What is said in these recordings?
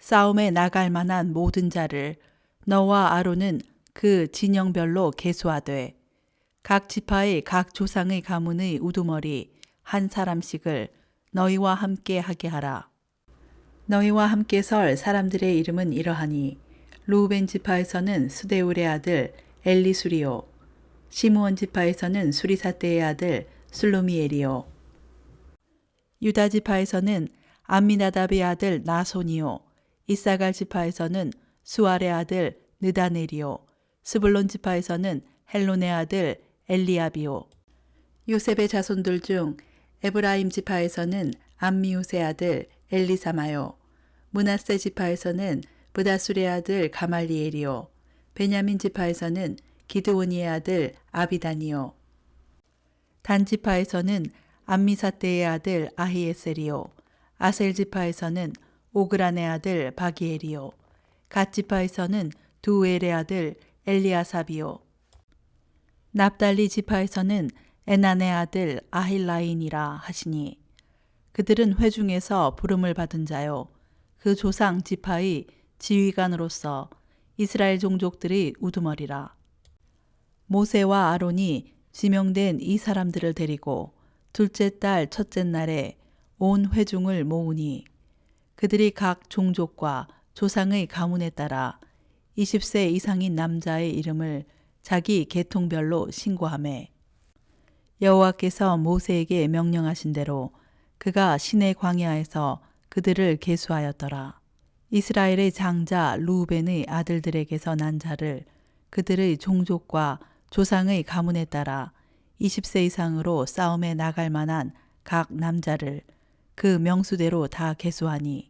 싸움에 나갈 만한 모든 자를 너와 아론은 그 진영별로 계수하되 각 지파의 각 조상의 가문의 우두머리 한 사람씩을 너희와 함께 하게 하라. 너희와 함께 설 사람들의 이름은 이러하니 루벤 지파에서는 수데울의 아들 엘리수리오 시므온 지파에서는 수리사떼의 아들 술로미엘이요 유다 지파에서는 암미나답의 아들 나손이요 이사갈 지파에서는 수알의 아들 느다넬이요. 스불론 지파에서는 헬론의 아들 엘리압이요. 요셉의 자손들 중 에브라임 지파에서는 암미우스의 아들 엘리사마요. 문하세 지파에서는 부다술의 아들 가말리엘이요. 베냐민 지파에서는 기드오니의 아들 아비다니요. 단 지파에서는 암미사떼의 아들 아히에셀이요. 아셀 지파에서는 오그란의 아들 바기엘이요. 갓 지파에서는 두엘의 아들 엘리아삽이요. 납달리 지파에서는 에난의 아들 아힐라인이라 하시니 그들은 회중에서 부름을 받은 자요. 그 조상 지파의 지휘관으로서 이스라엘 종족들의 우두머리라. 모세와 아론이 지명된 이 사람들을 데리고 둘째 달 첫째 날에 온 회중을 모으니 그들이 각 종족과 조상의 가문에 따라 20세 이상인 남자의 이름을 자기 계통별로 신고함에 여호와께서 모세에게 명령하신 대로 그가 시내 광야에서 그들을 계수하였더라. 이스라엘의 장자 루벤의 아들들에게서 난 자를 그들의 종족과 조상의 가문에 따라 20세 이상으로 싸움에 나갈 만한 각 남자를 그 명수대로 다 계수하니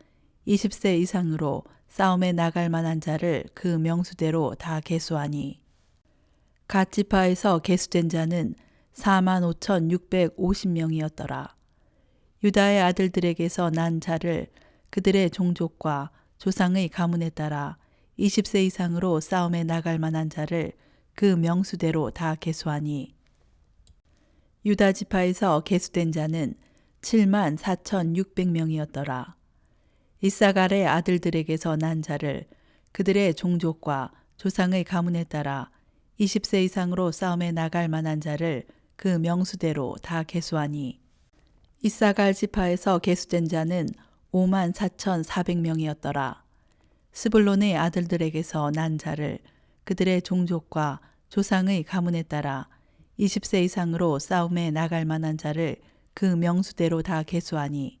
20세 이상으로 싸움에 나갈 만한 자를 그 명수대로 다 계수하니 갓 지파에서 계수된 자는 4만 5,650명이었더라. 유다의 아들들에게서 난 자를 그들의 종족과 조상의 가문에 따라 20세 이상으로 싸움에 나갈 만한 자를 그 명수대로 다 계수하니 유다 지파에서 계수된 자는 7만 4,600명이었더라. 이사갈의 아들들에게서 난 자를 그들의 종족과 조상의 가문에 따라 20세 이상으로 싸움에 나갈 만한 자를 그 명수대로 다 계수하니 이사갈 지파에서 계수된 자는 5만 4,400명이었더라. 스불론의 아들들에게서 난 자를 그들의 종족과 조상의 가문에 따라 20세 이상으로 싸움에 나갈 만한 자를 그 명수대로 다 계수하니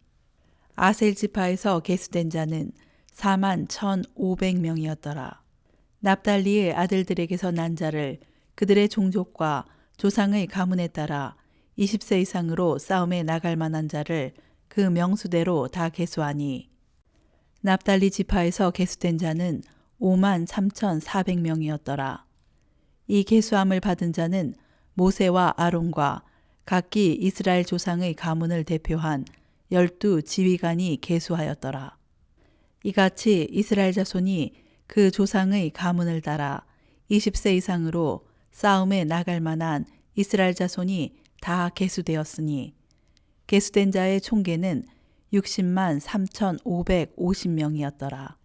아셀 지파에서 계수된 자는 4만 1,500명이었더라. 납달리의 아들들에게서 난 자를 그들의 종족과 조상의 가문에 따라 20세 이상으로 싸움에 나갈 만한 자를 그 명수대로 다 계수하니 납달리 지파에서 계수된 자는 5만 3,400명이었더라. 이 계수함을 받은 자는 모세와 아론과 각기 이스라엘 조상의 가문을 대표한 열두 지휘관이 계수하였더라. 이같이 이스라엘 자손이 그 조상의 가문을 따라 20세 이상으로 싸움에 나갈 만한 이스라엘 자손이 다 계수되었으니 계수된 자의 총계는 60만 3,550명이었더라.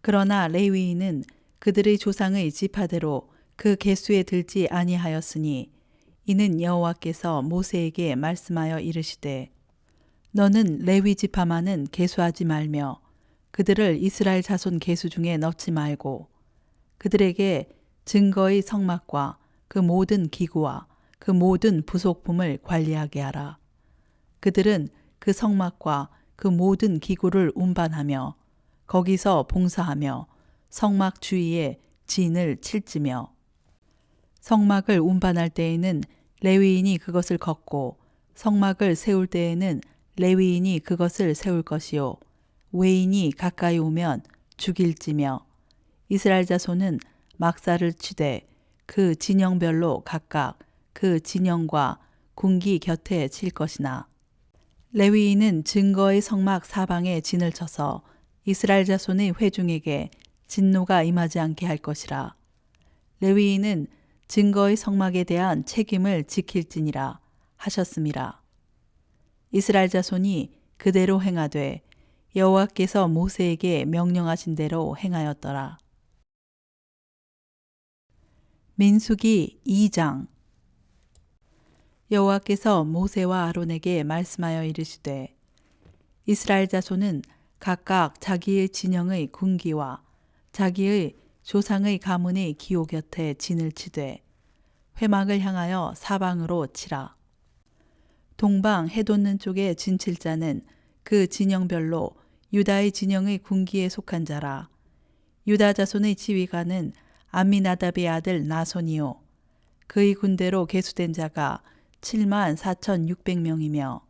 그러나 레위인은 그들의 조상의 지파대로 그 계수에 들지 아니하였으니 이는 여호와께서 모세에게 말씀하여 이르시되 너는 레위 지파만은 계수하지 말며 그들을 이스라엘 자손 계수 중에 넣지 말고 그들에게 증거의 성막과 그 모든 기구와 그 모든 부속품을 관리하게 하라. 그들은 그 성막과 그 모든 기구를 운반하며 거기서 봉사하며 성막 주위에 진을 칠지며 성막을 운반할 때에는 레위인이 그것을 걷고 성막을 세울 때에는 레위인이 그것을 세울 것이요. 외인이 가까이 오면 죽일지며 이스라엘 자손은 막사를 치되 그 진영별로 각각 그 진영과 군기 곁에 칠 것이나. 레위인은 증거의 성막 사방에 진을 쳐서 이스라엘 자손의 회중에게 진노가 임하지 않게 할 것이라. 레위인은 증거의 성막에 대한 책임을 지킬지니라 하셨습니다. 이스라엘 자손이 그대로 행하되 여호와께서 모세에게 명령하신 대로 행하였더라. 민수기 2장 여호와께서 모세와 아론에게 말씀하여 이르시되 이스라엘 자손은 각각 자기의 진영의 군기와 자기의 조상의 가문의 기호 곁에 진을 치되 회막을 향하여 사방으로 치라. 동방 해돋는 쪽에 진칠 자는 그 진영별로 유다의 진영의 군기에 속한 자라. 유다 자손의 지휘관은 암미나답의 아들 나손이요. 그의 군대로 계수된 자가 7만 4,600명이며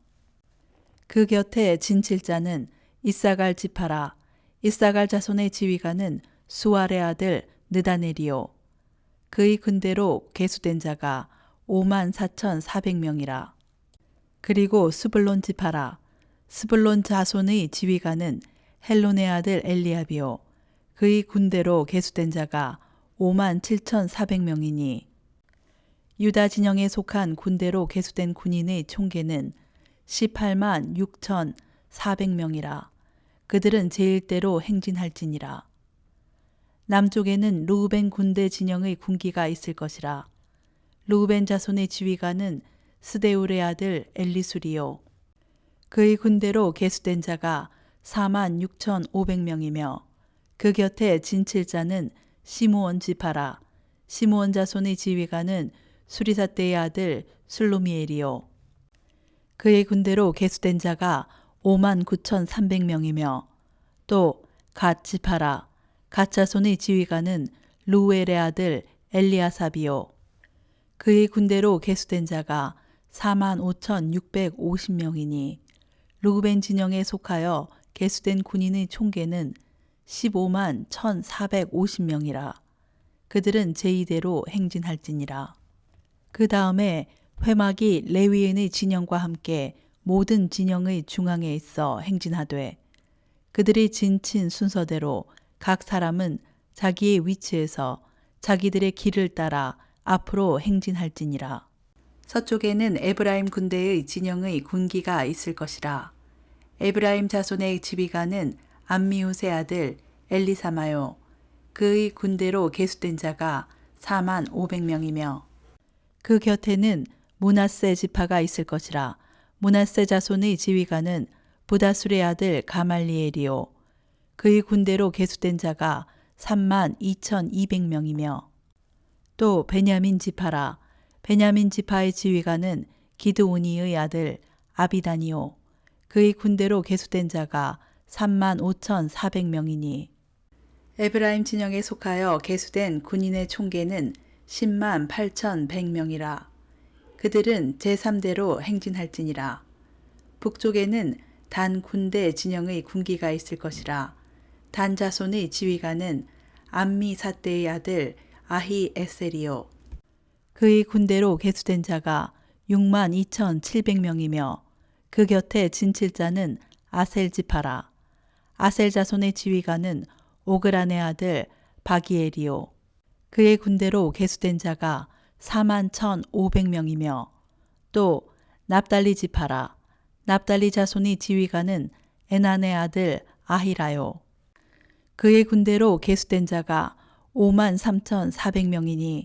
그 곁에 진칠 자는 이사갈 지파라. 이사갈 자손의 지휘관은 수알의 아들 느다넬이요. 그의 군대로 계수된 자가 5만 4,400명이라. 그리고 스불론 지파라. 스불론 자손의 지휘관은 헬론의 아들 엘리압이요. 그의 군대로 계수된 자가 5만 7,400명이니 유다 진영에 속한 군대로 계수된 군인의 총계는 18만 6,400명이라. 그들은 제일대로 행진할지니라. 남쪽에는 루우벤 군대 진영의 군기가 있을 것이라. 루우벤 자손의 지휘관은 스데울의 아들 엘리수리요. 그의 군대로 계수된 자가 4만 6,500명이며 그 곁에 진칠 자는 시므온 지파라. 시므온 자손의 지휘관은 수리사 때의 아들 술로미엘이요. 그의 군대로 계수된 자가 5만 9,300명이며 또 갓 지파라. 갓 자손의 지휘관은 루엘의 아들 엘리아삽이요. 그의 군대로 계수된 자가 4만 5,650명이니 루벤 진영에 속하여 계수된 군인의 총계는 15만 1,450명이라. 그들은 제2대로 행진할지니라. 그 다음에 회막이 레위인의 진영과 함께 모든 진영의 중앙에 있어 행진하되 그들이 진친 순서대로 각 사람은 자기의 위치에서 자기들의 길을 따라 앞으로 행진할지니라. 서쪽에는 에브라임 군대의 진영의 군기가 있을 것이라. 에브라임 자손의 지휘관은 암미우스의 아들 엘리사마요. 그의 군대로 계수된 자가 4만 500명이며 그 곁에는 문하세 지파가 있을 것이라 문하세 자손의 지휘관은 부다술의 아들 가말리엘이요 그의 군대로 계수된 자가 3만 2,200명이며 또 베냐민 지파라 베냐민 지파의 지휘관은 기드오니의 아들 아비다니요. 그의 군대로 계수된 자가 3만 5,400명이니 에브라임 진영에 속하여 계수된 군인의 총계는 10만 8,100명이라. 그들은 제3대로 행진할지니라. 북쪽에는 단 군대 진영의 군기가 있을 것이라. 단 자손의 지휘관은 암미 사대의 아들 아히 에셀이요 그의 군대로 계수된 자가 6만 2,700명이며 그 곁에 진칠자는 아셀 지파라. 아셀 자손의 지휘관은 오그란의 아들 바기엘이요. 그의 군대로 계수된 자가 4만 1,500명이며 또 납달리 지파라. 납달리 자손의 지휘관은 에난의 아들 아히라요. 그의 군대로 계수된 자가 5만 3,400명이니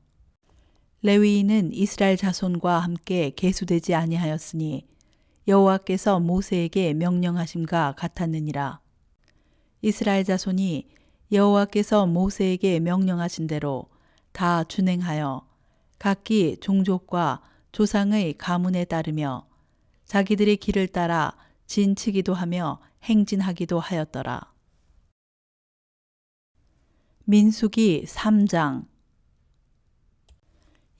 레위인은 이스라엘 자손과 함께 계수되지 아니하였으니 여호와께서 모세에게 명령하심과 같았느니라. 이스라엘 자손이 여호와께서 모세에게 명령하신 대로 다 준행하여 각기 종족과 조상의 가문에 따르며 자기들의 길을 따라 진치기도 하며 행진하기도 하였더라. 민수기 3장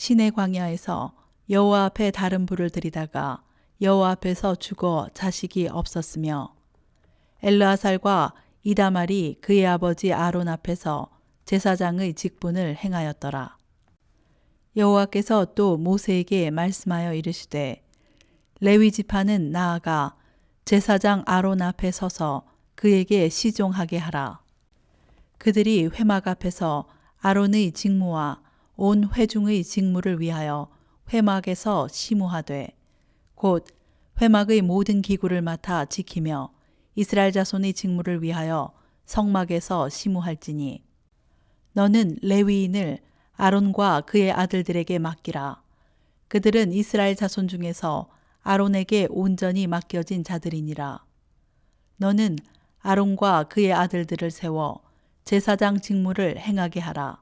시내 광야에서 여호와 앞에 다른 불을 들이다가 여호와 앞에서 죽어 자식이 없었으며 엘르아살과 이다말이 그의 아버지 아론 앞에서 제사장의 직분을 행하였더라. 여호와께서 또 모세에게 말씀하여 이르시되 레위 지파는 나아가 제사장 아론 앞에 서서 그에게 시종하게 하라. 그들이 회막 앞에서 아론의 직무와 온 회중의 직무를 위하여 회막에서 시무하되 곧 회막의 모든 기구를 맡아 지키며 이스라엘 자손의 직무를 위하여 성막에서 시무할지니 너는 레위인을 아론과 그의 아들들에게 맡기라. 그들은 이스라엘 자손 중에서 아론에게 온전히 맡겨진 자들이니라. 너는 아론과 그의 아들들을 세워 제사장 직무를 행하게 하라.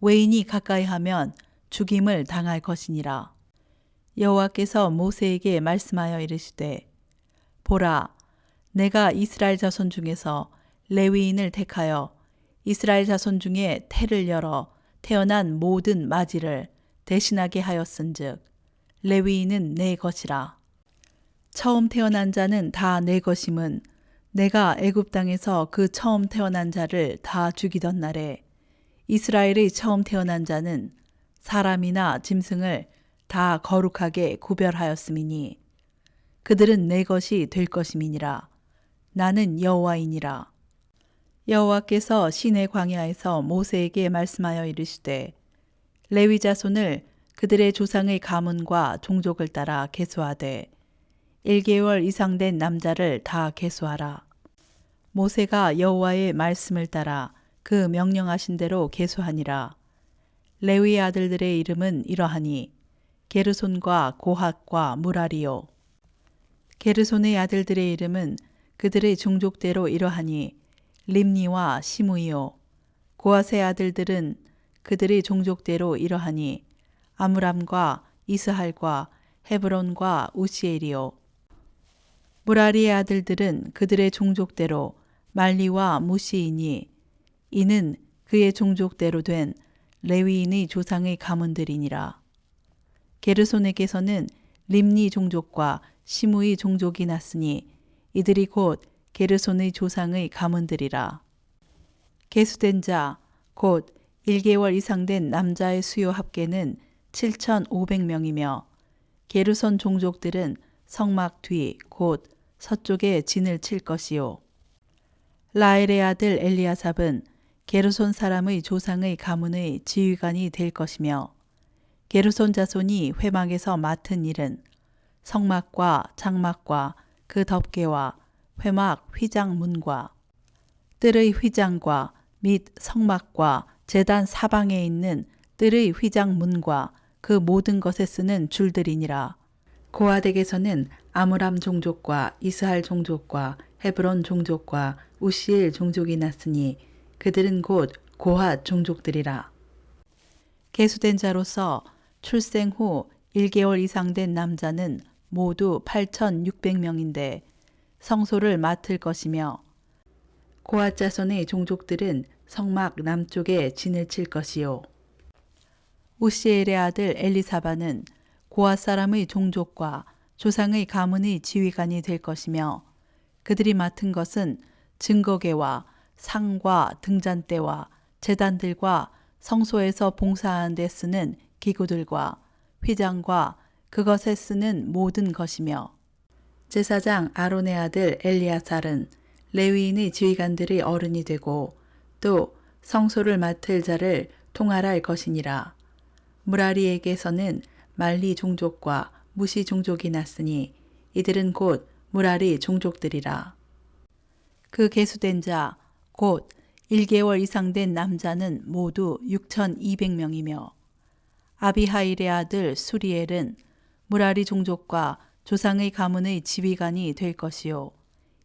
외인이 가까이 하면 죽임을 당할 것이니라. 여호와께서 모세에게 말씀하여 이르시되 보라 내가 이스라엘 자손 중에서 레위인을 택하여 이스라엘 자손 중에 태를 열어 태어난 모든 마지를 대신하게 하였은즉 레위인은 내 것이라 처음 태어난 자는 다 내 것임은 내가 애굽 땅에서 그 처음 태어난 자를 다 죽이던 날에 이스라엘의 처음 태어난 자는 사람이나 짐승을 다 거룩하게 구별하였음이니 그들은 내 것이 될 것임이니라 나는 여호와이니라 여호와께서 시내 광야에서 모세에게 말씀하여 이르시되 레위 자손을 그들의 조상의 가문과 종족을 따라 계수하되 1개월 이상 된 남자를 다 계수하라. 모세가 여호와의 말씀을 따라 그 명령하신 대로 계수하니라. 레위 아들들의 이름은 이러하니 게르손과 고핫과 무라리요. 게르손의 아들들의 이름은 그들의 종족대로 이러하니 림니와 시무이요. 고핫의 아들들은 그들의 종족대로 이러하니 아므람과 이스할과 헤브론과 우시엘이요. 무라리의 아들들은 그들의 종족대로 말리와 무시이니 이는 그의 종족대로 된 레위인의 조상의 가문들이니라. 게르손에게서는 림니 종족과 시무의 종족이 났으니 이들이 곧 게르손의 조상의 가문들이라. 계수된 자, 곧 1개월 이상 된 남자의 수요 합계는 7,500명이며 게르손 종족들은 성막 뒤, 곧 서쪽에 진을 칠 것이요. 라엘의 아들 엘리아삽은 게르손 사람의 조상의 가문의 지휘관이 될 것이며 게르손 자손이 회막에서 맡은 일은 성막과 장막과 그 덮개와 회막 휘장문과 뜰의 휘장과 및 성막과 재단 사방에 있는 뜰의 휘장문과 그 모든 것에 쓰는 줄들이니라. 고아덱에서는 아므람 종족과 이스할 종족과 헤브론 종족과 우시엘 종족이 났으니 그들은 곧 고핫 종족들이라. 계수된 자로서 출생 후 1개월 이상 된 남자는 모두 8,600명인데 성소를 맡을 것이며 고핫 자손의 종족들은 성막 남쪽에 진을 칠 것이요. 우시엘의 아들 엘리사바는 고핫 사람의 종족과 조상의 가문의 지휘관이 될 것이며 그들이 맡은 것은 증거계와 상과 등잔대와 재단들과 성소에서 봉사하는 데 쓰는 기구들과 휘장과 그것에 쓰는 모든 것이며 제사장 아론의 아들 엘리아살은 레위인의 지휘관들의 어른이 되고 또 성소를 맡을 자를 통할할 것이니라. 무라리에게서는 말리 종족과 무시 종족이 났으니 이들은 곧 무라리 종족들이라. 그 계수된 자, 곧 1개월 이상 된 남자는 모두 6,200명이며 아비하일의 아들 수리엘은 무라리 종족과 조상의 가문의 지휘관이 될 것이요.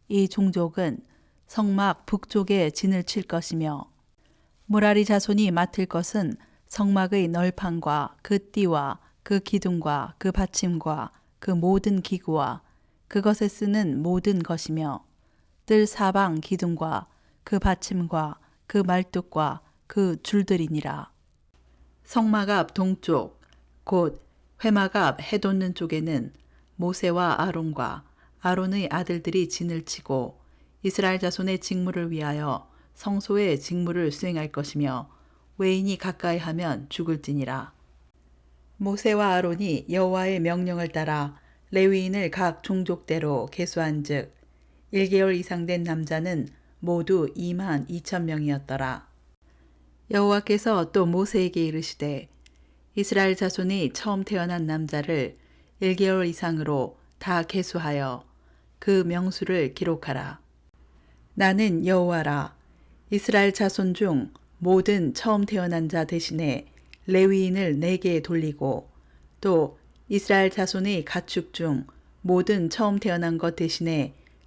이 종족은 성막 북쪽에 진을 칠 것이며 무라리 자손이 맡을 것은 성막의 널판과 그 띠와 그 기둥과 그 받침과 그 모든 기구와 그것에 쓰는 모든 것이며 뜰 사방 기둥과 그 받침과 그 말뚝과 그 줄들이니라. 성막 앞 동쪽 곧 회막 앞 해돋는 쪽에는 모세와 아론과 아론의 아들들이 진을 치고 이스라엘 자손의 직무를 위하여 성소의 직무를 수행할 것이며 외인이 가까이 하면 죽을지니라. 모세와 아론이 여호와의 명령을 따라 레위인을 각 종족대로 계수한즉 1개월 이상 된 남자는 모두 2만 2천 명이었더라. 여호와께서 또 모세에게 이르시되 이스라엘 자손이 처음 태어난 남자를 1개월 이상으로 다 계수하여 그 명수를 기록하라. 나는 여호와라. 이스라엘 자손 중 모든 처음 태어난 자 대신에 레위인을 내게 돌리고 또 이스라엘 자손의 가축 중 모든 처음 태어난 것 대신에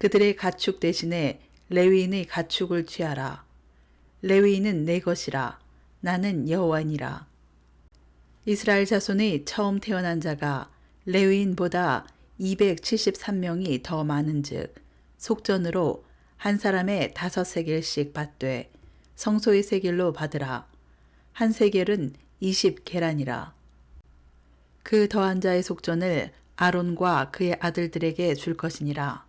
그들의 가축 대신에 레위인의 가축을 취하라. 레위인은 내 것이라. 나는 여호와니라. 이스라엘 자손의 처음 태어난 자가 레위인보다 273명이 더 많은즉 속전으로 한 사람의 다섯 세겔씩 받되 성소의 세겔로 받으라. 한 세겔은 20계란이라. 그 더한 자의 속전을 아론과 그의 아들들에게 줄 것이니라.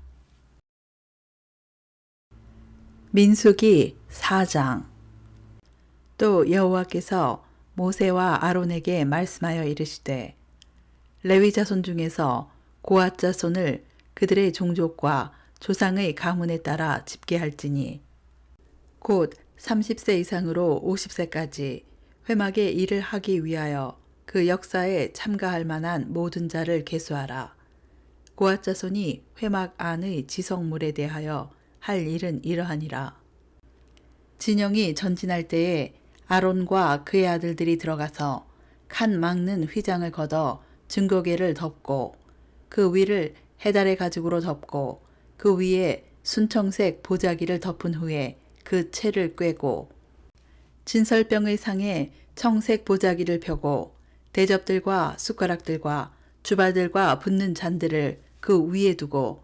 민수기 4장 또 여호와께서 모세와 아론에게 말씀하여 이르시되 레위 자손 중에서 고앗 자손을 그들의 종족과 조상의 가문에 따라 집계할지니 곧 30세 이상으로 50세까지 회막의 일을 하기 위하여 그 역사에 참가할 만한 모든 자를 계수하라. 고앗 자손이 회막 안의 지성물에 대하여 할 일은 이러하니라. 진영이 전진할 때에 아론과 그의 아들들이 들어가서 칸 막는 휘장을 걷어 증거계를 덮고 그 위를 해달의 가죽으로 덮고 그 위에 순청색 보자기를 덮은 후에 그 채를 꿰고 진설병의 상에 청색 보자기를 펴고 대접들과 숟가락들과 주바들과 붓는 잔들을 그 위에 두고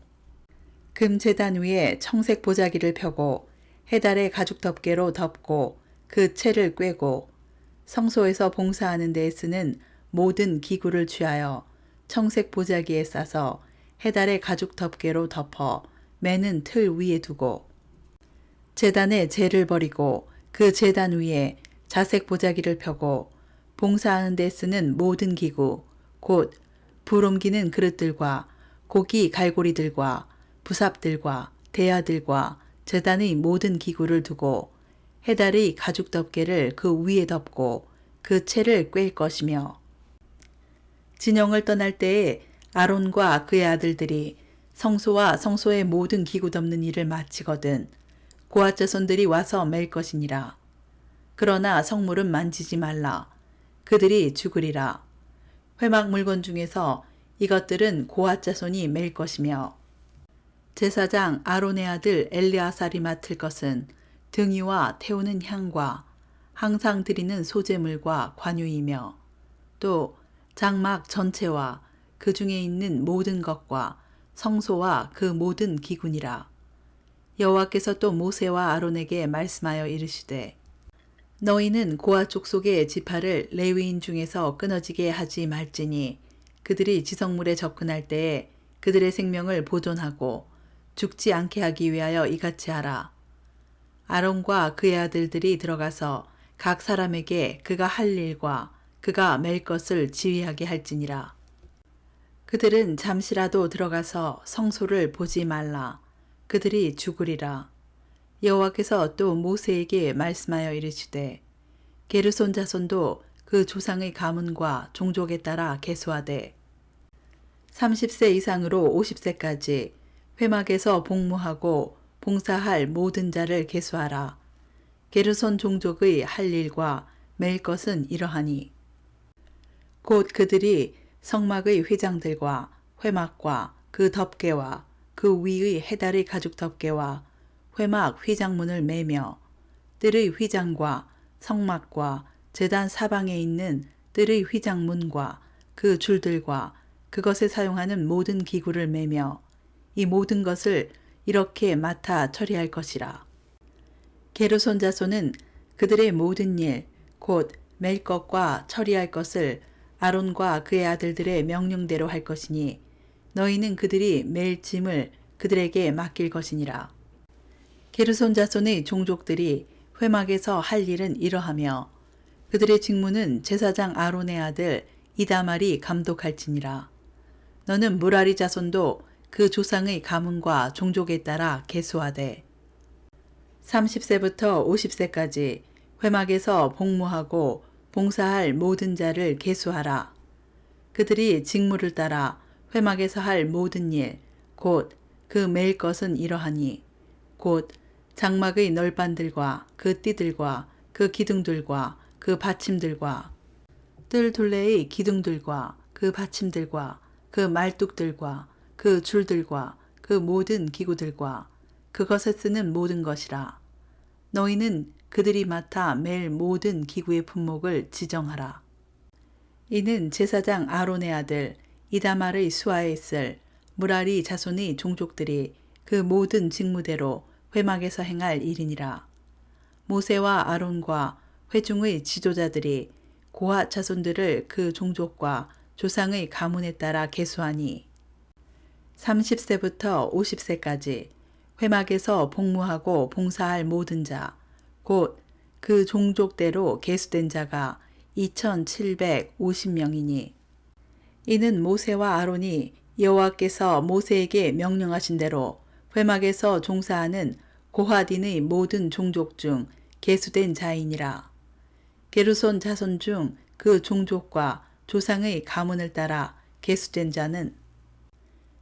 금 재단 위에 청색 보자기를 펴고 해달의 가죽 덮개로 덮고 그 채를 꿰고 성소에서 봉사하는 데에 쓰는 모든 기구를 취하여 청색 보자기에 싸서 해달의 가죽 덮개로 덮어 매는 틀 위에 두고 재단에 재를 버리고 그 재단 위에 자색 보자기를 펴고 봉사하는 데 쓰는 모든 기구 곧 불 옮기는 그릇들과 고기 갈고리들과 부삽들과 대야들과 재단의 모든 기구를 두고 해달의 가죽 덮개를 그 위에 덮고 그 채를 꿰일 것이며 진영을 떠날 때에 아론과 그의 아들들이 성소와 성소의 모든 기구 덮는 일을 마치거든 고앗 자손들이 와서 맬 것이니라. 그러나 성물은 만지지 말라. 그들이 죽으리라. 회막 물건 중에서 이것들은 고앗 자손이 맬 것이며 제사장 아론의 아들 엘리아살이 맡을 것은 등유와 태우는 향과 항상 드리는 소재물과 관유이며 또 장막 전체와 그 중에 있는 모든 것과 성소와 그 모든 기군이라. 여호와께서 또 모세와 아론에게 말씀하여 이르시되 너희는 고아 족속의 지파를 레위인 중에서 끊어지게 하지 말지니 그들이 지성물에 접근할 때에 그들의 생명을 보존하고 죽지 않게 하기 위하여 이같이 하라. 아론과 그의 아들들이 들어가서 각 사람에게 그가 할 일과 그가 맬 것을 지휘하게 할지니라. 그들은 잠시라도 들어가서 성소를 보지 말라. 그들이 죽으리라. 여호와께서 또 모세에게 말씀하여 이르시되 게르손 자손도 그 조상의 가문과 종족에 따라 계수하되 30세 이상으로 50세까지 회막에서 복무하고 봉사할 모든 자를 계수하라. 게르손 종족의 할 일과 맬 것은 이러하니 곧 그들이 성막의 휘장들과 회막과 그 덮개와 그 위의 해달의 가죽 덮개와 회막 휘장문을 매며 뜰의 휘장과 성막과 재단 사방에 있는 뜰의 휘장문과 그 줄들과 그것에 사용하는 모든 기구를 매며 이 모든 것을 이렇게 맡아 처리할 것이라. 게르손 자손은 그들의 모든 일, 곧 맬 것과 처리할 것을 아론과 그의 아들들의 명령대로 할 것이니 너희는 그들이 맬 짐을 그들에게 맡길 것이니라. 게르손 자손의 종족들이 회막에서 할 일은 이러하며 그들의 직무는 제사장 아론의 아들 이다말이 감독할지니라. 너는 무라리 자손도 그 조상의 가문과 종족에 따라 계수하되 30세부터 50세까지 회막에서 복무하고 봉사할 모든 자를 계수하라. 그들이 직무를 따라 회막에서 할 모든 일, 곧 그 매일 것은 이러하니, 곧 장막의 널반들과 그 띠들과 그 기둥들과 그 받침들과 뜰 둘레의 기둥들과 그 받침들과 그 말뚝들과 그 줄들과 그 모든 기구들과 그것에 쓰는 모든 것이라. 너희는 그들이 맡아 멜 모든 기구의 품목을 지정하라. 이는 제사장 아론의 아들 이다말의 수하에 있을 무라리 자손의 종족들이 그 모든 직무대로 회막에서 행할 일이니라. 모세와 아론과 회중의 지도자들이 고아 자손들을 그 종족과 조상의 가문에 따라 계수하니 30세부터 50세까지 회막에서 복무하고 봉사할 모든 자, 곧 그 종족대로 계수된 자가 2,750명이니 이는 모세와 아론이 여호와께서 모세에게 명령하신 대로 회막에서 종사하는 고하딘의 모든 종족 중 계수된 자이니라. 게르손 자손 중 그 종족과 조상의 가문을 따라 계수된 자는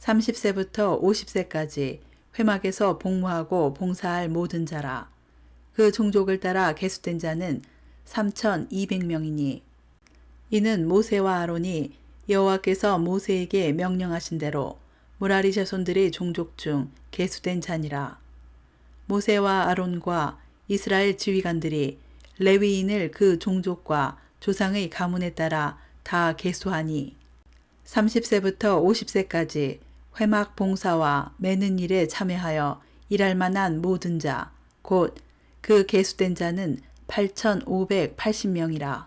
30세부터 50세까지 회막에서 복무하고 봉사할 모든 자라. 그 종족을 따라 계수된 자는 3,200명이니 이는 모세와 아론이 여호와께서 모세에게 명령하신 대로 무라리 자손들의 종족 중 계수된 자니라. 모세와 아론과 이스라엘 지휘관들이 레위인을 그 종족과 조상의 가문에 따라 다 계수하니 30세부터 50세까지 회막 봉사와 매는 일에 참여하여 일할 만한 모든 자, 곧 그 계수된 자는 8,580명이라.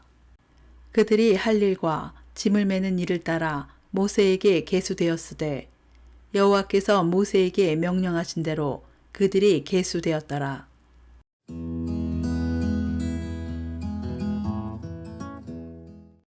그들이 할 일과 짐을 매는 일을 따라 모세에게 계수되었으되 여호와께서 모세에게 명령하신 대로 그들이 계수되었더라.